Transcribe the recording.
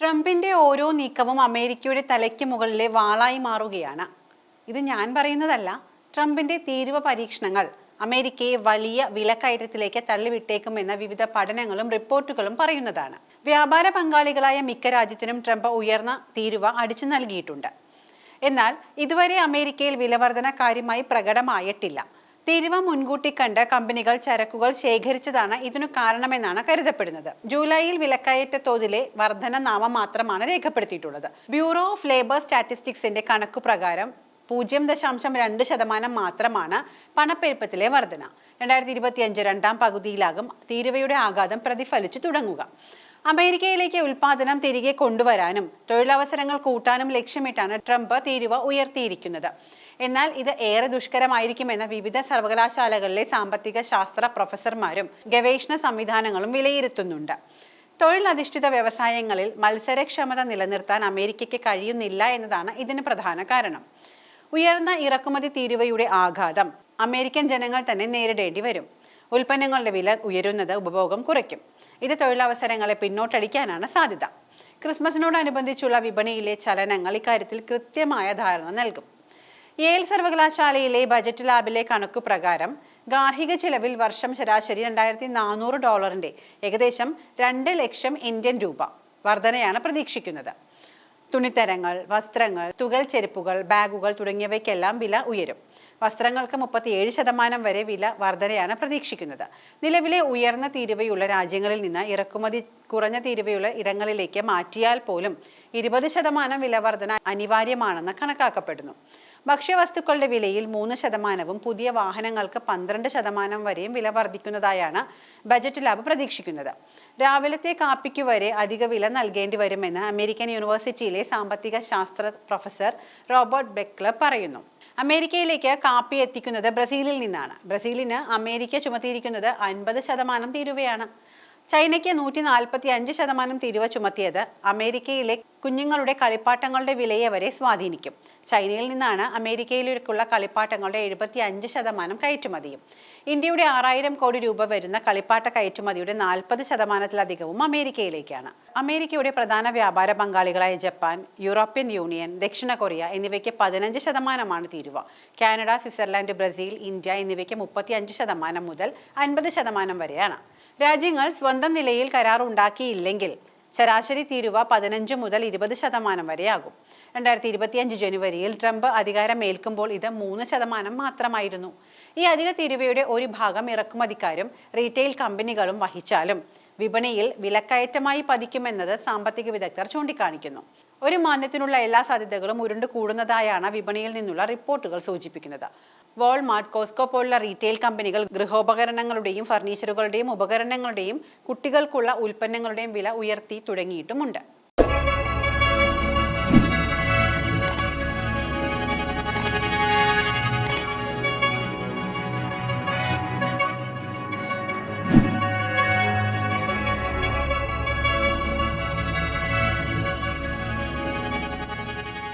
ട്രംപിന്റെ ഓരോ നീക്കവും അമേരിക്കയുടെ തലയ്ക്ക് മുകളിലെ വാളായി മാറുകയാണ്. ഇത് ഞാൻ പറയുന്നതല്ല. ട്രംപിന്റെ തീരുവ പരീക്ഷണങ്ങൾ അമേരിക്കയെ വലിയ വിലക്കയറ്റത്തിലേക്ക് തള്ളിവിട്ടേക്കുമെന്ന വിവിധ പഠനങ്ങളും റിപ്പോർട്ടുകളും പറയുന്നതാണ്. വ്യാപാര പങ്കാളികളായ മിക്ക രാജ്യത്തിനും ട്രംപ് ഉയർന്ന തീരുവ അടിച്ചു നൽകിയിട്ടുണ്ട്. എന്നാൽ ഇതുവരെ അമേരിക്കയിൽ വിലവർധന കാര്യമായി പ്രകടമായിട്ടില്ല. തീരുവ മുൻകൂട്ടി കണ്ട് കമ്പനികൾ ചരക്കുകൾ ശേഖരിച്ചതാണ് ഇതിനു കാരണമെന്നാണ് കരുതപ്പെടുന്നത്. ജൂലൈയിൽ വിലക്കയറ്റ തോതിലെ വർധന നാമം മാത്രമാണ് രേഖപ്പെടുത്തിയിട്ടുള്ളത്. ബ്യൂറോ ഓഫ് ലേബർ സ്റ്റാറ്റിസ്റ്റിക്സിന്റെ കണക്കു പ്രകാരം പൂജ്യം ദശാംശം രണ്ട് ശതമാനം മാത്രമാണ് പണപ്പെരുപ്പത്തിലെ വർധന. രണ്ടായിരത്തി ഇരുപത്തിയഞ്ച് രണ്ടാം പകുതിയിലാകും തീരുവയുടെ ആഘാതം പ്രതിഫലിച്ചു തുടങ്ങുക. അമേരിക്കയിലേക്ക് ഉൽപാദനം തിരികെ കൊണ്ടുവരാനും തൊഴിലവസരങ്ങൾ കൂട്ടാനും ലക്ഷ്യമിട്ടാണ് ട്രംപ് തീരുവ ഉയർത്തിയിരിക്കുന്നത്. എന്നാൽ ഇത് ഏറെ ദുഷ്കരമായിരിക്കുമെന്ന് വിവിധ സർവകലാശാലകളിലെ സാമ്പത്തിക ശാസ്ത്ര പ്രൊഫസർമാരും ഗവേഷണ സംവിധാനങ്ങളും വിലയിരുത്തുന്നുണ്ട്. തൊഴിലധിഷ്ഠിത വ്യവസായങ്ങളിൽ മത്സരക്ഷമത നിലനിർത്താൻ അമേരിക്കയ്ക്ക് കഴിയുന്നില്ല എന്നതാണ് ഇതിന് പ്രധാന കാരണം. ഉയർന്ന ഇറക്കുമതി തീരുവയുടെ ആഘാതം അമേരിക്കൻ ജനങ്ങൾ തന്നെ നേരിടേണ്ടി വരും. ഉൽപ്പന്നങ്ങളുടെ വില ഉയരുന്നത് ഉപഭോഗം കുറയ്ക്കും. ഇത് തൊഴിലവസരങ്ങളെ പിന്നോട്ടടിക്കാനാണ് സാധ്യത. ക്രിസ്മസിനോടനുബന്ധിച്ചുള്ള വിപണിയിലെ ചലനങ്ങൾ ഇക്കാര്യത്തിൽ കൃത്യമായ ധാരണ നൽകും. യേൽ സർവകലാശാലയിലെ ബജറ്റ് ലാബിലെ കണക്കു പ്രകാരം ഗാർഹിക ചിലവിൽ വർഷം ശരാശരി രണ്ടായിരത്തി നാനൂറ് ഡോളറിന്റെ ഏകദേശം രണ്ട് ലക്ഷം ഇന്ത്യൻ രൂപ വർധനയാണ് പ്രതീക്ഷിക്കുന്നത്. തുണിത്തരങ്ങൾ വസ്ത്രങ്ങൾ തുകൽ ചെരുപ്പുകൾ ബാഗുകൾ തുടങ്ങിയവയ്ക്കെല്ലാം വില ഉയരും. വസ്ത്രങ്ങൾക്ക് മുപ്പത്തിയേഴ് ശതമാനം വരെ വില വർധനയാണ് പ്രതീക്ഷിക്കുന്നത്. നിലവിലെ ഉയർന്ന തീരുവയുള്ള രാജ്യങ്ങളിൽ നിന്ന് ഇറക്കുമതി കുറഞ്ഞ തീരുവയുള്ള ഇടങ്ങളിലേക്ക് മാറ്റിയാൽ പോലും ഇരുപത് ശതമാനം വില വർധന അനിവാര്യമാണെന്ന് കണക്കാക്കപ്പെടുന്നു. ഭക്ഷ്യവസ്തുക്കളുടെ വിലയിൽ മൂന്ന് ശതമാനവും പുതിയ വാഹനങ്ങൾക്ക് പന്ത്രണ്ട് ശതമാനം വരെയും വില വർദ്ധിക്കുന്നതായാണ് ബജറ്റ് ലാബ് പ്രതീക്ഷിക്കുന്നത്. രാവിലത്തെ കാപ്പിക്ക് വരെ അധിക വില നൽകേണ്ടി വരുമെന്ന് അമേരിക്കൻ യൂണിവേഴ്സിറ്റിയിലെ സാമ്പത്തിക ശാസ്ത്ര പ്രൊഫസർ റോബർട്ട് ബെക്ലർ പറയുന്നു. അമേരിക്കയിലേക്ക് കാപ്പി എത്തിക്കുന്നത് ബ്രസീലിൽ നിന്നാണ്. ബ്രസീലിന് അമേരിക്ക ചുമത്തിയിരിക്കുന്നത് അൻപത് ശതമാനം തീരുവയാണ്. ചൈനയ്ക്ക് നൂറ്റി നാൽപ്പത്തി അഞ്ച് ശതമാനം തിരുവ ചുമത്തിയത് അമേരിക്കയിലെ കുഞ്ഞുങ്ങളുടെ കളിപ്പാട്ടങ്ങളുടെ വിലയെ വരെ സ്വാധീനിക്കും. ചൈനയിൽ നിന്നാണ് അമേരിക്കയിലേക്കുള്ള കളിപ്പാട്ടങ്ങളുടെ എഴുപത്തി അഞ്ച് ശതമാനം കയറ്റുമതിയും. ഇന്ത്യയുടെ ആറായിരം കോടി രൂപ വരുന്ന കളിപ്പാട്ട കയറ്റുമതിയുടെ നാൽപ്പത് ശതമാനത്തിലധികവും അമേരിക്കയിലേക്കാണ്. അമേരിക്കയുടെ പ്രധാന വ്യാപാര പങ്കാളികളായ ജപ്പാൻ യൂറോപ്യൻ യൂണിയൻ ദക്ഷിണ കൊറിയ എന്നിവയ്ക്ക് പതിനഞ്ച് ശതമാനമാണ് തീരുവ. കാനഡ സ്വിറ്റ്സർലാൻഡ് ബ്രസീൽ ഇന്ത്യ എന്നിവയ്ക്ക് മുപ്പത്തി അഞ്ച് ശതമാനം മുതൽ അൻപത് ശതമാനം വരെയാണ്. രാജ്യങ്ങൾ സ്വന്തം നിലയിൽ കരാർ ഉണ്ടാക്കിയില്ലെങ്കിൽ ശരാശരി തീരുവ പതിനഞ്ച് മുതൽ ഇരുപത് ശതമാനം വരെയാകും. രണ്ടായിരത്തി ഇരുപത്തിയഞ്ച് ജനുവരിയിൽ ട്രംപ് അധികാരമേൽക്കുമ്പോൾ ഇത് മൂന്ന് ശതമാനം മാത്രമായിരുന്നു. ഈ അധിക തീരുവയുടെ ഒരു ഭാഗം ഇറക്കുമതിക്കാരും റീറ്റെയിൽ കമ്പനികളും വഹിച്ചാലും വിപണിയിൽ വിലക്കയറ്റമായി പതിക്കുമെന്നത് സാമ്പത്തിക വിദഗ്ധർ ചൂണ്ടിക്കാണിക്കുന്നു. ഒരു മാന്ദ്യത്തിനുള്ള എല്ലാ സാധ്യതകളും ഉരുണ്ടു കൂടുന്നതായാണ് വിപണിയിൽ നിന്നുള്ള റിപ്പോർട്ടുകൾ സൂചിപ്പിക്കുന്നത്. വോൾമാർട്ട് കോസ്കോ പോലുള്ള റീറ്റെയിൽ കമ്പനികൾ ഗൃഹോപകരണങ്ങളുടെയും ഫർണിച്ചറുകളുടെയും ഉപകരണങ്ങളുടെയും കുട്ടികൾക്കുള്ള ഉൽപ്പന്നങ്ങളുടെയും വില ഉയർത്തി തുടങ്ങിയിട്ടുമുണ്ട്.